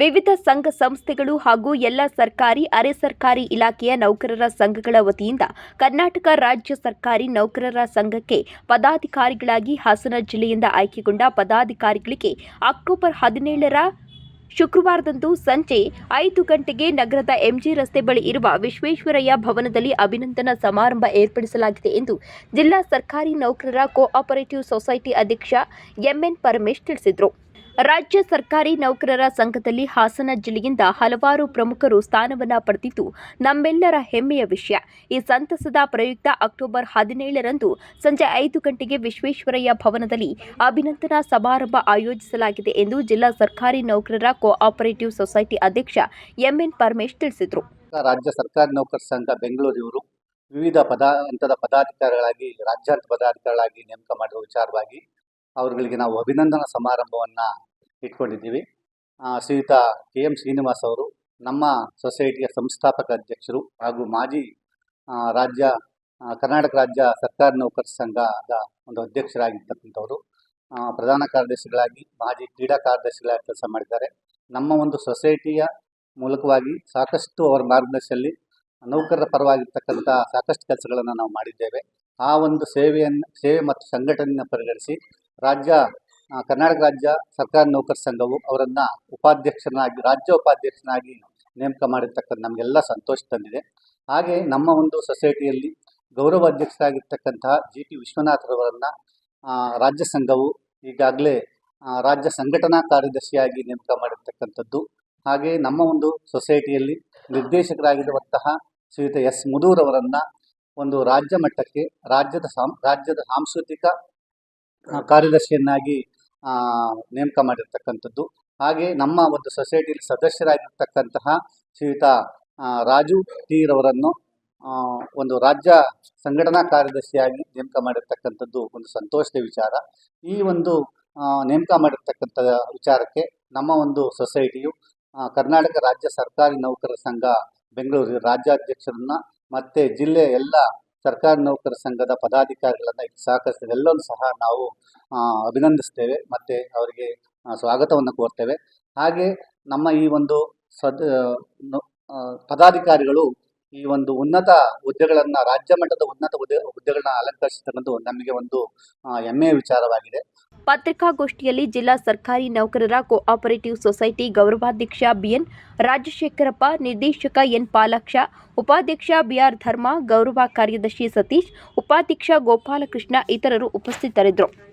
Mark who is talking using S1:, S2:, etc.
S1: ವಿವಿಧ ಸಂಘ ಸಂಸ್ಥೆಗಳು ಹಾಗೂ ಎಲ್ಲ ಸರ್ಕಾರಿ, ಅರೆ ಸರ್ಕಾರಿ ಇಲಾಖೆಯ ನೌಕರರ ಸಂಘಗಳ ವತಿಯಿಂದ ಕರ್ನಾಟಕ ರಾಜ್ಯ ಸರ್ಕಾರಿ ನೌಕರರ ಸಂಘಕ್ಕೆ ಪದಾಧಿಕಾರಿಗಳಾಗಿ ಹಾಸನ ಜಿಲ್ಲೆಯಿಂದ ಆಯ್ಕೆಗೊಂಡ ಪದಾಧಿಕಾರಿಗಳಿಗೆ ಅಕ್ಟೋಬರ್ ಹದಿನೇಳರ ಶುಕ್ರವಾರದಂದು ಸಂಜೆ ಐದು ಗಂಟೆಗೆ ನಗರದ ಎಂಜಿ ರಸ್ತೆ ಬಳಿ ಇರುವ ವಿಶ್ವೇಶ್ವರಯ್ಯ ಭವನದಲ್ಲಿ ಅಭಿನಂದನಾ ಸಮಾರಂಭ ಏರ್ಪಡಿಸಲಾಗಿದೆ ಎಂದು ಜಿಲ್ಲಾ ಸರ್ಕಾರಿ ನೌಕರರ ಕೋಆಪರೇಟಿವ್ ಸೊಸೈಟಿ ಅಧ್ಯಕ್ಷ ಎಂಎನ್ ಪರಮೇಶ್ ತಿಳಿಸಿದರು. ರಾಜ್ಯ ಸರ್ಕಾರಿ ನೌಕರರ ಸಂಘದಲ್ಲಿ ಹಾಸನ ಜಿಲ್ಲೆಯಿಂದ ಹಲವಾರು ಪ್ರಮುಖರು ಸ್ಥಾನವನ್ನ ಪಡೆದಿದ್ದು ನಮ್ಮೆಲ್ಲರ ಹೆಮ್ಮೆಯ ವಿಷಯ. ಈ ಸಂತಸದ ಪ್ರಯುಕ್ತ ಅಕ್ಟೋಬರ್ ಹದಿನೇಳರಂದು ಸಂಜೆ ಐದು ಗಂಟೆಗೆ ವಿಶ್ವೇಶ್ವರಯ್ಯ ಭವನದಲ್ಲಿ ಅಭಿನಂದನಾ ಸಮಾರಂಭ ಆಯೋಜಿಸಲಾಗಿದೆ ಎಂದು ಜಿಲ್ಲಾ ಸರ್ಕಾರಿ ನೌಕರರ ಕೋಆಪರೇಟಿವ್ ಸೊಸೈಟಿ ಅಧ್ಯಕ್ಷ ಎಂಎನ್ ಪರಮೇಶ್ ತಿಳಿಸಿದರು.
S2: ರಾಜ್ಯ ಸರ್ಕಾರಿ ನೌಕರ ಸಂಘ ಬೆಂಗಳೂರಿನವರು ವಿವಿಧ ಪದ, ಹಂತದ ಪದಾಧಿಕಾರಿಗಳಾಗಿ, ರಾಜ್ಯಾಂತ ಪದಾಧಿಕಾರಿಗಳಾಗಿ ನೇಮಕ ಮಾಡಿರುವ ವಿಚಾರವಾಗಿ ಅವರುಗಳಿಗೆ ನಾವು ಅಭಿನಂದನಾ ಸಮಾರಂಭವನ್ನ ಇಟ್ಕೊಂಡಿದ್ದೀವಿ. ಶ್ರೀಯುತ ಕೆ ಎಂ ಶ್ರೀನಿವಾಸ್ ಅವರು, ನಮ್ಮ ಸೊಸೈಟಿಯ ಸಂಸ್ಥಾಪಕ ಅಧ್ಯಕ್ಷರು ಹಾಗೂ ಮಾಜಿ ರಾಜ್ಯ ಕರ್ನಾಟಕ ರಾಜ್ಯ ಸರ್ಕಾರಿ ನೌಕರ ಸಂಘದ ಒಂದು ಅಧ್ಯಕ್ಷರಾಗಿರ್ತಕ್ಕಂಥವರು. ಪ್ರಧಾನ ಕಾರ್ಯದರ್ಶಿಗಳಾಗಿ, ಮಾಜಿ ಕ್ರೀಡಾ ಕಾರ್ಯದರ್ಶಿಗಳಾಗಿ ಕೆಲಸ ಮಾಡಿದ್ದಾರೆ. ನಮ್ಮ ಒಂದು ಸೊಸೈಟಿಯ ಮೂಲಕವಾಗಿ ಸಾಕಷ್ಟು ಅವರ ಮಾರ್ಗದರ್ಶಿಯಲ್ಲಿ ನೌಕರರ ಪರವಾಗಿರ್ತಕ್ಕಂಥ ಸಾಕಷ್ಟು ಕೆಲಸಗಳನ್ನು ನಾವು ಮಾಡಿದ್ದೇವೆ. ಆ ಒಂದು ಸೇವೆಯನ್ನು, ಸೇವೆ ಮತ್ತು ಸಂಘಟನೆಯನ್ನು ಪರಿಗಣಿಸಿ ರಾಜ್ಯ ಕರ್ನಾಟಕ ರಾಜ್ಯ ಸರ್ಕಾರಿ ನೌಕರ ಸಂಘವು ಅವರನ್ನು ಉಪಾಧ್ಯಕ್ಷನಾಗಿ ರಾಜ್ಯ ಉಪಾಧ್ಯಕ್ಷನಾಗಿ ನೇಮಕ ಮಾಡಿರ್ತಕ್ಕಂಥ ನಮಗೆಲ್ಲ ಸಂತೋಷ ತಂದಿದೆ. ಹಾಗೆ ನಮ್ಮ ಒಂದು ಸೊಸೈಟಿಯಲ್ಲಿ ಗೌರವ ಅಧ್ಯಕ್ಷರಾಗಿರ್ತಕ್ಕಂತಹ ಜಿ ಪಿ ವಿಶ್ವನಾಥರವರನ್ನು ರಾಜ್ಯ ಸಂಘವು ಈಗಾಗಲೇ ರಾಜ್ಯ ಸಂಘಟನಾ ಕಾರ್ಯದರ್ಶಿಯಾಗಿ ನೇಮಕ ಮಾಡಿರ್ತಕ್ಕಂಥದ್ದು. ಹಾಗೆ ನಮ್ಮ ಒಂದು ಸೊಸೈಟಿಯಲ್ಲಿ ನಿರ್ದೇಶಕರಾಗಿರುವಂತಹ ಶ್ರೀಯುತ ಎಸ್ ಮುದೂರವರನ್ನು ಒಂದು ರಾಜ್ಯ ಮಟ್ಟಕ್ಕೆ, ರಾಜ್ಯದ ಸಾಂ, ರಾಜ್ಯದ ಸಾಂಸ್ಕೃತಿಕ ಕಾರ್ಯದರ್ಶಿಯನ್ನಾಗಿ ನೇಮಕ ಮಾಡಿರ್ತಕ್ಕಂಥದ್ದು. ಹಾಗೆ ನಮ್ಮ ಒಂದು ಸೊಸೈಟಿಯಲ್ಲಿ ಸದಸ್ಯರಾಗಿರ್ತಕ್ಕಂತಹ ಶ್ರೀಯುತ ರಾಜು ತೀರವರನ್ನು ಒಂದು ರಾಜ್ಯ ಸಂಘಟನಾ ಕಾರ್ಯದರ್ಶಿಯಾಗಿ ನೇಮಕ ಮಾಡಿರ್ತಕ್ಕಂಥದ್ದು ಒಂದು ಸಂತೋಷದ ವಿಚಾರ. ಈ ಒಂದು ನೇಮಕ ಮಾಡಿರ್ತಕ್ಕಂಥ ವಿಚಾರಕ್ಕೆ ನಮ್ಮ ಒಂದು ಸೊಸೈಟಿಯು ಕರ್ನಾಟಕ ರಾಜ್ಯ ಸರ್ಕಾರಿ ನೌಕರರ ಸಂಘ, ಬೆಂಗಳೂರು ರಾಜ್ಯಾಧ್ಯಕ್ಷರನ್ನು, ಮತ್ತು ಜಿಲ್ಲೆಯ ಎಲ್ಲ ಸರ್ಕಾರಿ ನೌಕರ ಸಂಘದ ಪದಾಧಿಕಾರಿಗಳನ್ನು ಇಲ್ಲಿ ಸಹಕರಿಸಿದ ಎಲ್ಲರೂ ಸಹ ನಾವು ಅಭಿನಂದಿಸ್ತೇವೆ ಮತ್ತೆ ಅವರಿಗೆ ಸ್ವಾಗತವನ್ನು ಕೋರ್ತೇವೆ. ಹಾಗೆ ನಮ್ಮ ಈ ಒಂದು ಸದ್ ಪದಾಧಿಕಾರಿಗಳು ಈ ಒಂದು ಉನ್ನತ ಹುದ್ದೆಗಳನ್ನು, ರಾಜ್ಯ ಮಟ್ಟದ ಉನ್ನತ ಹುದ್ದೆ, ಹುದ್ದೆಗಳನ್ನ ಅಲಂಕರಿಸಿರ್ತಕ್ಕಂಥದ್ದು ನಮಗೆ ಒಂದು ಹೆಮ್ಮೆಯ ವಿಚಾರವಾಗಿದೆ.
S1: ಪತ್ರಿಕಾಗೋಷ್ಠಿಯಲ್ಲಿ ಜಿಲ್ಲಾ ಸರ್ಕಾರಿ ನೌಕರರ ಕೋಆಪರೇಟಿವ್ ಸೊಸೈಟಿ ಗೌರವಾಧ್ಯಕ್ಷ ಬಿಎನ್ ರಾಜಶೇಖರಪ್ಪ, ನಿರ್ದೇಶಕ ಎನ್ ಪಾಲಾಕ್ಷ, ಉಪಾಧ್ಯಕ್ಷ ಬಿಆರ್ ಧರ್ಮ, ಗೌರವ ಕಾರ್ಯದರ್ಶಿ ಸತೀಶ್, ಉಪಾಧ್ಯಕ್ಷ ಗೋಪಾಲಕೃಷ್ಣ ಇತರರು ಉಪಸ್ಥಿತರಿದ್ದರು.